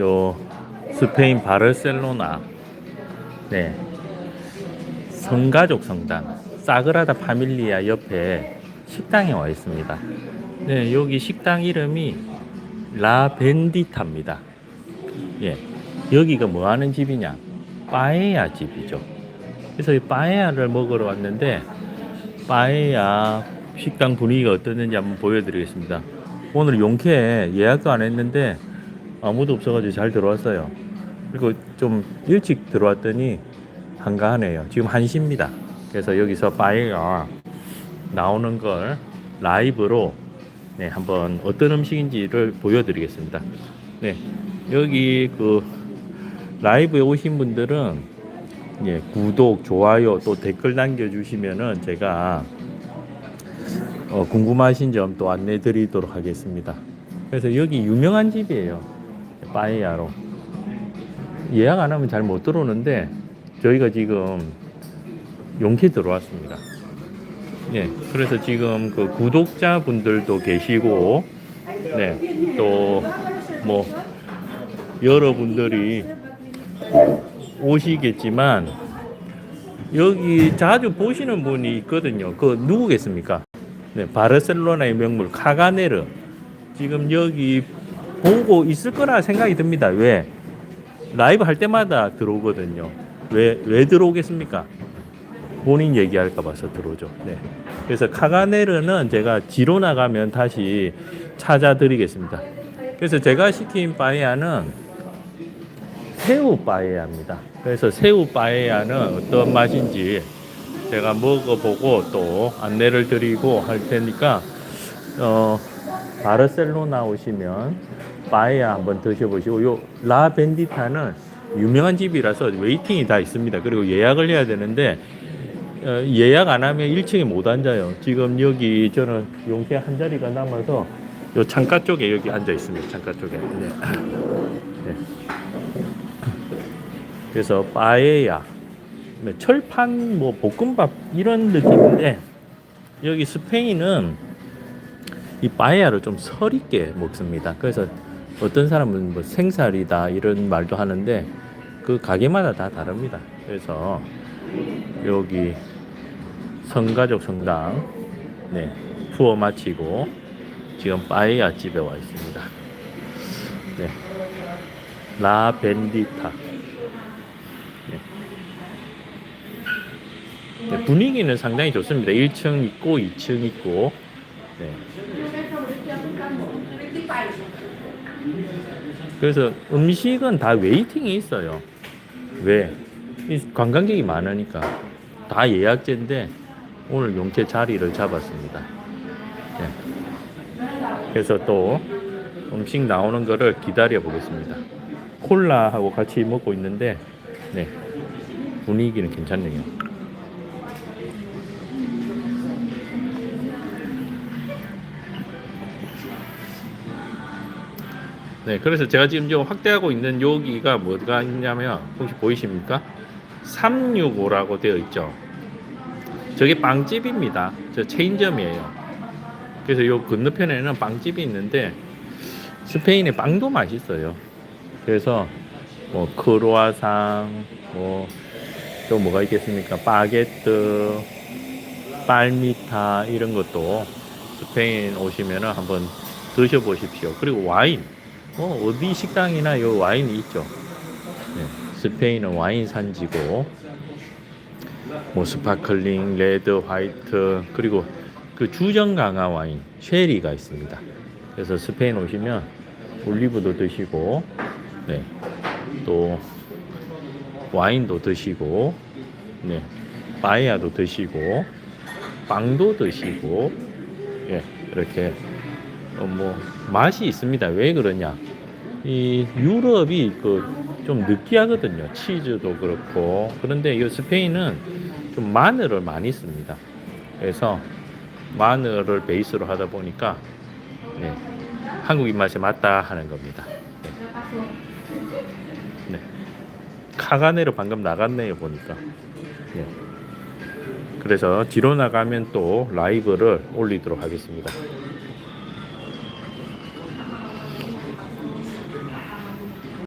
요 스페인 바르셀로나 네 성가족 성당 사그라다 파밀리아 옆에 식당에 와 있습니다. 네 여기 식당 이름이 라 벤디타입니다. 예 여기가 뭐 하는 집이냐 빠에야 집이죠. 그래서 이 빠에야를 먹으러 왔는데 빠에야 식당 분위기가 어떻는지 한번 보여드리겠습니다. 오늘 용케 예약도 안 했는데 아무도 없어가지고 잘 들어왔어요. 그리고 좀 일찍 들어왔더니 한가하네요. 지금 1시입니다. 그래서 여기서 빠에야 나오는 걸 라이브로 네, 한번 어떤 음식인지를 보여드리겠습니다. 네, 여기 그 라이브에 오신 분들은 예, 구독, 좋아요, 또 댓글 남겨주시면은 제가 어, 궁금하신 점 또 안내 드리도록 하겠습니다. 그래서 여기 유명한 집이에요. 빠에야로. 예약 안 하면 잘 못 들어오는데 저희가 지금 용케 들어왔습니다. 예, 그래서 지금 그 구독자분들도 계시고, 네, 또 뭐 여러분들이 오시겠지만 여기 자주 보시는 분이 있거든요. 그 누구겠습니까? 네, 바르셀로나의 명물 카가네르. 지금 여기 보고 있을 거라 생각이 듭니다. 왜? 라이브 할 때마다 들어오거든요. 왜, 왜 들어오겠습니까? 본인 얘기할까 봐서 들어오죠. 네. 그래서 카가네르는 제가 지로나 가면 다시 찾아드리겠습니다. 그래서 제가 시킨 빠에야는 새우 빠에야입니다. 그래서 새우 빠에야는 어떤 맛인지 제가 먹어보고 또 안내를 드리고 할 테니까 어, 바르셀로나 오시면 빠에야 한번 드셔보시고 요 라 벤디타는 유명한 집이라서 웨이팅이 다 있습니다. 그리고 예약을 해야 되는데 어, 예약 안 하면 1층에 못 앉아요. 지금 여기 저는 용케 한 자리가 남아서 요 창가 쪽에 여기 앉아 있습니다. 창가 쪽에. 네. 네. 그래서 빠에야 네, 철판 뭐 볶음밥 이런 느낌인데 여기 스페인은 이 빠에야를 좀 설있게 먹습니다. 그래서 어떤 사람은 뭐 생살이다 이런 말도 하는데 그 가게마다 다 다릅니다. 그래서 여기 성가족 성당 네 투어 마치고 지금 빠에야 집에 와 있습니다. 네. 라 벤디타. 네. 네, 분위기는 상당히 좋습니다. 1층 있고 2층 있고. 네. 그래서 음식은 다 웨이팅이 있어요. 왜? 이 관광객이 많으니까 다 예약제인데 오늘 용케 자리를 잡았습니다. 네. 그래서 또 음식 나오는 거를 기다려 보겠습니다. 콜라하고 같이 먹고 있는데 네. 분위기는 괜찮네요. 네, 그래서 제가 지금 좀 확대하고 있는 여기가 뭐가 있냐면 혹시 보이십니까? 365라고 되어 있죠. 저게 빵집입니다. 저 체인점이에요. 그래서 요 건너편에는 빵집이 있는데 스페인의 빵도 맛있어요. 그래서 뭐 크로아상 뭐 또 뭐가 있겠습니까? 바게트, 빨미타 이런 것도 스페인 오시면은 한번 드셔보십시오. 그리고 와인. 뭐 어디 식당이나 요 와인이 있죠. 네, 스페인은 와인 산지고 뭐 스파클링, 레드, 화이트 그리고 그 주정 강화 와인 쉐리가 있습니다. 그래서 스페인 오시면 올리브도 드시고 네. 또 와인도 드시고 네. 바이아도 드시고 빵도 드시고 예. 이렇게 어, 뭐 맛이 있습니다. 왜 그러냐? 이 유럽이 그 좀 느끼하거든요. 치즈도 그렇고 그런데 이 스페인은 좀 마늘을 많이 씁니다. 그래서 마늘을 베이스로 하다 보니까 네, 한국 입맛에 맞다 하는 겁니다. 네. 네. 카가네로 방금 나갔네요 보니까. 네. 그래서 뒤로 나가면 또 라이브를 올리도록 하겠습니다.